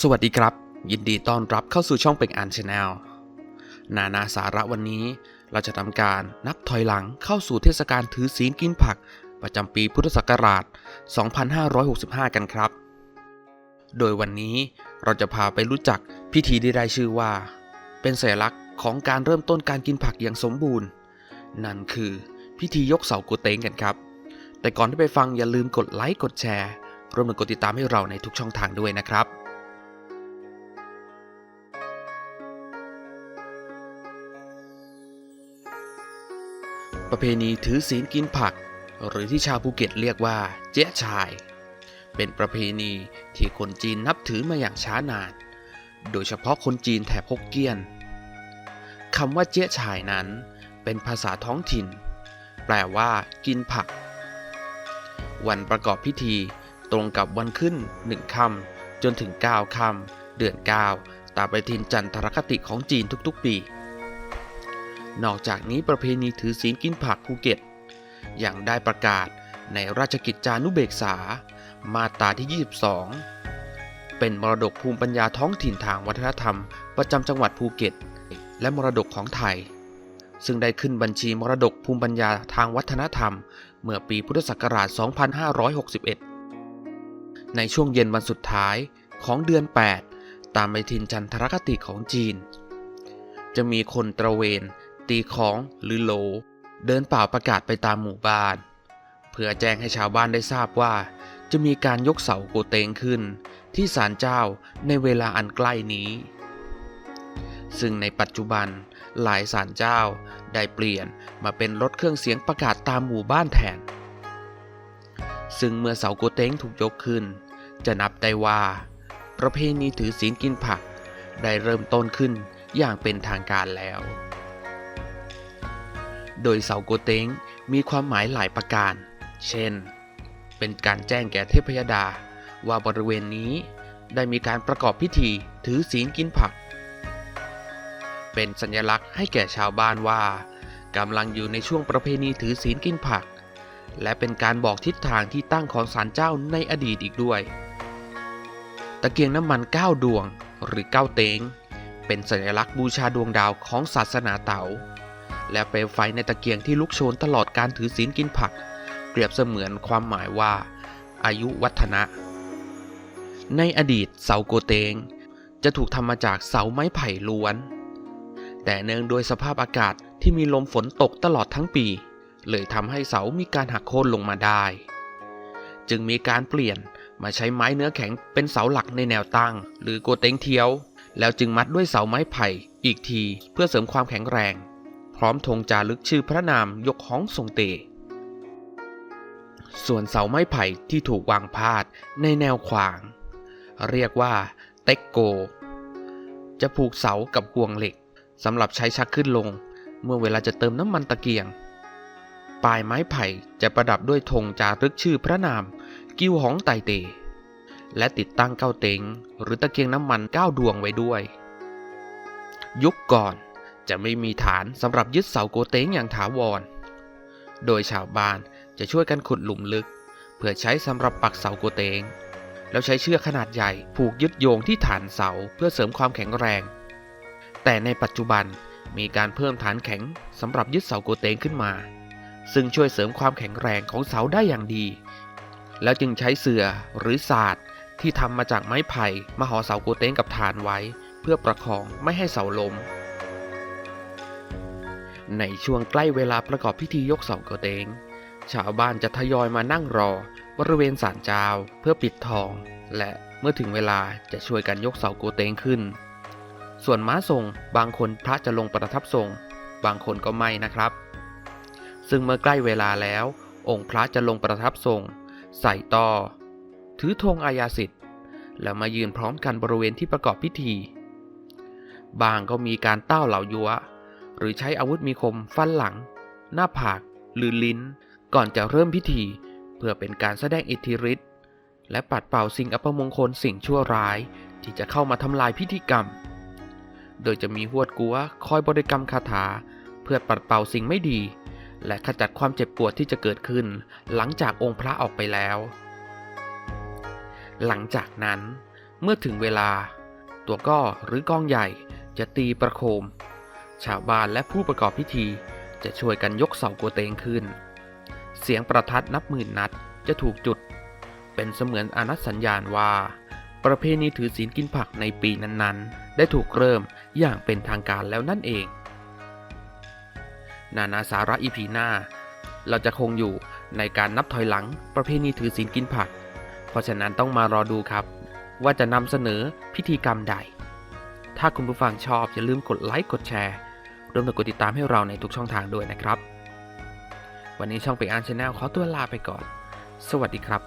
สวัสดีครับ ยินดีต้อนรับเข้าสู่ช่องเป็งอ่านชาแนลนานาสาระวันนี้เราจะทำการนับถอยหลังเข้าสู่เทศกาลถือศีลกินผัก ประจำปีพุทธศักราช 2565 กันครับ โดยวันนี้เราจะพาไปรู้จักพิธีที่ได้ชื่อว่า เป็นสัญลักษณ์ของการเริ่มต้นการกินผักอย่างสมบูรณ์ นั่นคือพิธียกเสากุเตงกันครับ แต่ก่อนที่ไปฟังอย่าลืมกดไลค์กดแชร์รวมถึงกดติดตามให้เราในทุกช่องทางด้วยนะครับ ประเพณีถือศีลกินผัก หรือที่ชาวภูเก็ตเรียกว่าเจ๊ชาย เป็นประเพณีที่คนจีนนับถือมาอย่างช้านาน โดยเฉพาะคนจีนแถบฮกเกี้ยนคำว่าเจ๊ชายนั้น เป็นภาษาท้องถิ่น แปลว่า กินผัก วันประกอบพิธีตรงกับวันขึ้นหนึ่งค่ำจนถึง 9ค่ำเดือน 9 ตามปฏิทินจันทรคติของจีนทุกๆ ปี นอกจากนี้ประเพณีถือศีลกินผักภูเก็ตยังได้ประกาศในราชกิจจานุเบกษา มาตราที่ 22 เป็นมรดกภูมิปัญญาท้องถิ่นทางวัฒนธรรม ประจำจังหวัดภูเก็ต และมรดกของไทย ซึ่งได้ขึ้นบัญชีมรดกภูมิปัญญาทางวัฒนธรรม เมื่อปีพุทธศักราช 2561 ในช่วงเย็นวันสุดท้ายของเดือน 8 ตามปฏิทินจันทรคติของจีน จะมีคนตระเวน ตีของหรือโล เดินเปล่าประกาศไปตามหมู่บ้าน เพื่อแจ้งให้ชาวบ้านได้ทราบว่า จะมีการยกเสาโกเตงขึ้น ที่ศาลเจ้าในเวลาอันใกล้นี้ ซึ่งในปัจจุบันหลายศาลเจ้าได้เปลี่ยนมาเป็นรถเครื่องเสียงประกาศตามหมู่บ้านแทน ซึ่งเมื่อเสาโกเตงถูกยกขึ้น จะนับได้ว่า ประเพณีถือศีลกินผักได้เริ่มต้นขึ้นอย่างเป็นทางการแล้ว โดยเสาโกเตงมีความหมายหลายประการ เช่น เป็นการแจ้งแก่เทพยดา ว่าบริเวณนี้ได้มีการประกอบพิธีถือศีลกินผัก เป็นสัญลักษณ์ให้แก่ชาวบ้านว่ากำลังอยู่ในช่วงประเพณีถือศีลกินผัก และเป็นการบอกทิศทางที่ตั้งของศาลเจ้าในอดีตอีกด้วย ตะเกียงน้ำมันเก้าดวงหรือเก้าเตงเป็นสัญลักษณ์บูชาดวงดาวของศาสนาเต๋า และเปลวไฟในตะเกียงที่ลุกโชนตลอดการถือศีลกินผัก เปรียบเสมือนความหมายว่า อายุวัฒนะ ในอดีตเสาโกเตง จะถูกทำมาจากเสาไม้ไผ่ล้วน แต่เนื่องโดยสภาพอากาศที่มีลมฝนตกตลอดทั้งปี เลยทำให้เสามีการหักโค่นลงมาได้ จึงมีการเปลี่ยนมาใช้ไม้เนื้อแข็งเป็นเสาหลักในแนวตั้ง หรือโกเตงเทียว แล้วจึงมัดด้วยเสาไม้ไผ่อีกทีเพื่อเสริมความแข็งแรง ร้อมธงจารึกชื่อพระนามยกฮ้องทรงเต ส่วนเสาไม้ไผ่ที่ถูกวางพาดในแนวขวาง เรียกว่าเต็กโก จะผูกเสากับห่วงเหล็กสำหรับใช้ชักขึ้นลง เมื่อเวลาจะเติมน้ำมันตะเกียงปลายไม้ไผ่จะประดับด้วยธงจารึกชื่อพระนาม กิ้วหองไตเต และติดตั้งเก้าเต็งหรือตะเกียงน้ำมันเก้าดวงไว้ด้วย ยุคก่อน จะไม่มีฐานสำหรับยึดเสาโกเต็งอย่างถาวร โดยชาวบ้านจะช่วยกันขุดหลุมลึก เพื่อใช้สำหรับปักเสาโกเตงแล้วใช้เชือกขนาดใหญ่ผูกยึดโยงที่ฐานเสาเพื่อเสริมความแข็งแรง แต่ในปัจจุบันมีการเพิ่มฐานแข็งสำหรับยึดเสาโกเตงขึ้นมา ซึ่งช่วยเสริมความแข็งแรงของเสาได้อย่างดี แล้วจึงใช้เสื่อหรือศาสตร์ที่ทำมาจากไม้ไผ่มาห่อเสาโกเตงกับฐานไว้ เพื่อประคองไม่ให้เสาล้ม ในช่วงใกล้เวลาประกอบพิธียกเสาโกเตง ชาวบ้านจะทยอยมานั่งรอบริเวณศาลเจ้าเพื่อปิดทอง และเมื่อถึงเวลาจะช่วยกันยกเสาโกเตงขึ้น ส่วนม้าทรงบางคนพระจะลงประทับทรง บางคนก็ไม่นะครับ ซึ่งเมื่อใกล้เวลาแล้ว องค์พระจะลงประทับทรง ใส่ต่อ ถือธงอาญาสิทธิ์แล้วมายืนพร้อมกันบริเวณที่ประกอบพิธี บางก็มีการเต้าเหล่ายัว หรือใช้อาวุธมีคมฟันหลัง หน้าผาก หรือลิ้น ก่อนจะเริ่มพิธี เพื่อเป็นการแสดงอิทธิฤทธิ์และปัดเป่าสิ่งอัปมงคลสิ่งชั่วร้าย ที่จะเข้ามาทำลายพิธีกรรม โดยจะมีหวดกัวคอยบริกรรมคาถา เพื่อปัดเป่าสิ่งไม่ดี และขจัดความเจ็บปวดที่จะเกิดขึ้น หลังจากองค์พระออกไปแล้วหลังจากนั้นเมื่อถึงเวลา ตัวก้อหรือกองใหญ่จะตีประโคม ชาวบ้านและผู้ประกอบพิธีจะช่วยกันยกเสากัวเตงขึ้น เสียงประทัดนับหมื่นนัดจะถูกจุด เป็นเสมือนอนัตสัญญาณว่า ประเพณีถือศีลกินผักในปีนั้นๆ ได้ถูกเริ่มอย่างเป็นทางการแล้วนั่นเอง นานาสาระอีพีหน้า เราจะคงอยู่ในการนับถอยหลังประเพณีถือศีลกินผัก เพราะฉะนั้นต้องมารอดูครับ ว่าจะนำเสนอพิธีกรรมใด ถ้าคุณผู้ฟังชอบอย่าลืมกดไลค์กดแชร์ รวมถึงกดติดตามให้เราในทุกช่องทางด้วยนะครับ วันนี้ช่องเปอ่านชาแนลขอตัวลาไปก่อน สวัสดีครับ